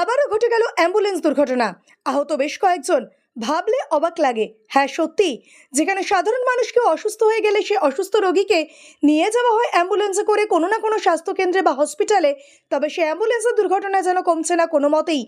আবারও ঘটে গেল অ্যাম্বুলেন্স দুর্ঘটনা। আহত বেশ কয়েকজন ভাবলে অবাক লাগে। হ্যাঁ সত্যি। যেখানে সাধারণ মানুষকে অসুস্থ হয়ে গেলে সে অসুস্থ রোগীকে নিয়ে যাওয়া হয় অ্যাম্বুলেন্সে করে কোনো না কোনো স্বাস্থ্যকেন্দ্রে বা হসপিটালে, তবে সে অ্যাম্বুলেন্সের দুর্ঘটনা যেন কমছে না কোনো মতেই।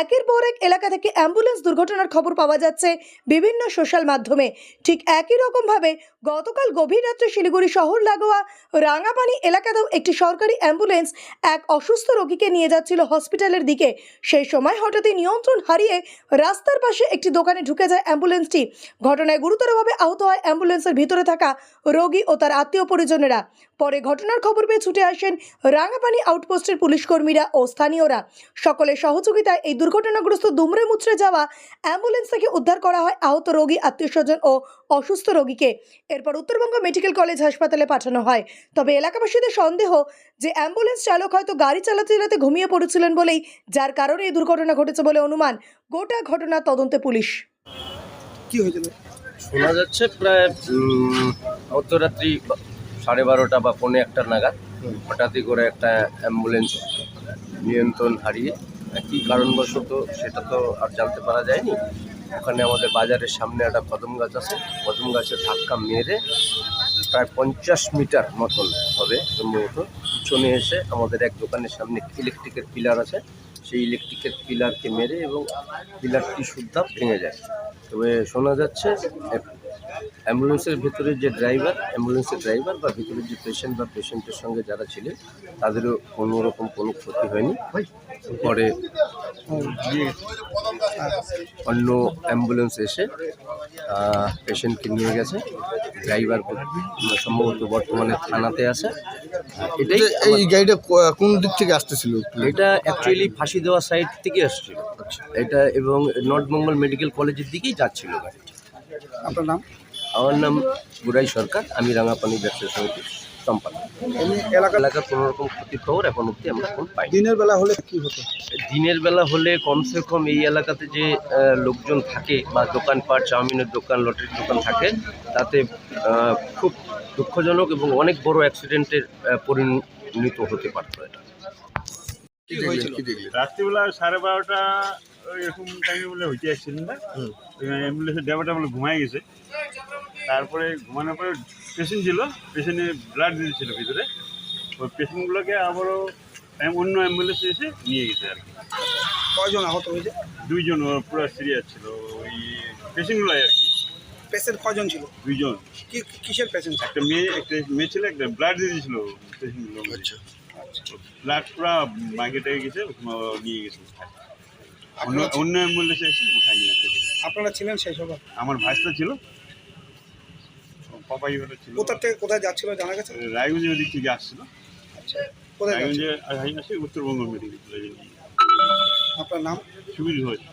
একের পর এক এলাকা থেকে অ্যাম্বুলেন্স দুর্ঘটনার খবর পাওয়া যাচ্ছে বিভিন্ন সোশ্যাল মাধ্যমে। ঠিক একই রকমভাবে গতকাল গভীর রাত্রে শিলিগুড়ি শহর লাগোয়া রাঙাপানি এলাকাতেও একটি সরকারি অ্যাম্বুলেন্স এক অসুস্থ রোগীকে নিয়ে যাচ্ছিল হসপিটালের দিকে। সেই সময় হঠাৎই নিয়ন্ত্রণ হারিয়ে রাস্তার পাশে একটি দোকানে ঢুকে যায় অ্যাম্বুলেন্সটি। ঘটনায় গুরুতরভাবে আহত হয় অ্যাম্বুলেন্সের ভিতরে থাকা রোগী ও তার আত্মীয় পরিজনেরা। পরে ঘটনার খবর পেয়ে ছুটে আসেন রাঙাপানি আউটপোস্টের পুলিশ কর্মীরা ও স্থানীয়রা। সকলের সহযোগিতায় এই দুর্ঘটনাগ্রস্ত দুমড়ে মুচড়ে যাওয়া অ্যাম্বুলেন্স থেকে উদ্ধার করা হয় আহত রোগী আত্মীয় স্বজন ও অসুস্থ রোগীকে। এরপর উত্তরবঙ্গ মেডিকেল কলেজ হাসপাতালে পাঠানো হয়। তবে এলাকাবাসীদের সন্দেহ যে অ্যাম্বুলেন্স চালক হয়তো গাড়ি চালাতে চালাতে ঘুমিয়ে পড়েছিলেন বলেই, যার কারণে এই দুর্ঘটনা ঘটেছে বলে অনুমান। গোটা ঘটনা তদন্তে পুলিশ। কি হয়েছিল? শোনা যাচ্ছে প্রায় মধ্যরাত্রি সাড়ে বারোটা বা পৌনে একটা নাগাদ হঠাৎই করে একটা অ্যাম্বুলেন্স নিয়ন্ত্রণ হারিয়ে কী কারণবশত সেটা তো আর জানতে পারা যায়নি। ওখানে আমাদের বাজারের সামনে একটা কদম গাছ আছে কদম গাছের ধাক্কা মেরে প্রায় পঞ্চাশ মিটার মতন হবে সম্ভবত। পিছনে এসে আমাদের এক দোকানের সামনে ইলেকট্রিকের পিলার আছে সেই ইলেকট্রিকের পিলারকে মেরে এবং পিলারটি সুদ্ধা ভেঙে যায়। তবে শোনা যাচ্ছে অ্যাম্বুলেন্সের ভেতরে যে ড্রাইভার অ্যাম্বুলেন্সের ড্রাইভার বা ভিতরে যে পেশেন্ট বা পেশেন্টের সঙ্গে যারা ছিলেন তাদেরও কোনো রকম কোনো ক্ষতি হয়নি। পরে অন্য অ্যাম্বুলেন্স এসে পেশেন্টকে নিয়ে গেছে। ড্রাইভার সম্ভবত বর্তমানে থানাতে আছে। এটাই এই গাড়িটা কোন দিক থেকে আসতেছিল? এটা অ্যাকচুয়ালি ফাঁসি দেওয়া সাইড থেকে আসছিল এটা এবং নর্থ বেঙ্গল মেডিকেল কলেজের দিকেই যাচ্ছিল গাড়িটা। আপনার নাম? আমার নাম বুড়াই সরকার আমি রাঙাপানি ব্যবসা সমিতির। এলাকা এলাকার কোনো রকম ক্ষতির খবর এখন অব্দি আমরা এখন পাই দিনের বেলা হলে কি হতো? দিনের বেলা হলে কমসে কম এই এলাকাতে যে লোকজন থাকে বা দোকানপাট চাউমিনের দোকান লটারির দোকান থাকে তাতে খুব দুঃখজনক এবং অনেক বড় অ্যাক্সিডেন্টের পরিণত হতে পারতো এটা। কি হয়েছিল? কি দেখলেন? রাত্রিবেলা সাড়ে বারোটা এরকম টাইমে বলে হইতে অ্যাক্সিডেন্ট না। অ্যাম্বুলেন্সের ড্রাইভারটা বলে ঘুমাই গেছে। তারপরে ঘুমানোর পরে পেশেন্ট ছিল পেশেন্টে ব্লাড দিয়েছিল ভিতরে। ওই পেশেন্টগুলোকে আবারও অন্য অ্যাম্বুলেন্স এসে নিয়ে গেছে আর কি। কয়জন আহত হয়েছে? দুইজন পুরো সিরিয়াস ছিল। ওই পেশেন্টগুলোই আর কি। পেশেন্ট কজন ছিল? দুইজন। কি কিসের পেশেন্ট একটা মেয়ে একটা মেয়ে ছিল একটা ব্লাড দিয়ে দিয়েছিল পেশেন্টগুলো আচ্ছা। ব্লাড পুরো মাইকে টেকে গেছে নিয়ে গেছে। অন্য অন্য অ্যাম্বুলেন্সে এসে উঠায় নিয়ে গেছে। আপনারা ছিলেন সেই সময়? আমার ভাইসটা ছিল। পাপাই ওটা ছিল। কোথা থেকে কোথায় যাচ্ছিল জানা গেছে? রায়গঞ্জের ওদিক থেকে আসছিল। আচ্ছা কোথায় রায়গঞ্জে আসে উত্তরবঙ্গ মেডিকেল কলেজে। আপনার নাম? সুবিধা হয়েছে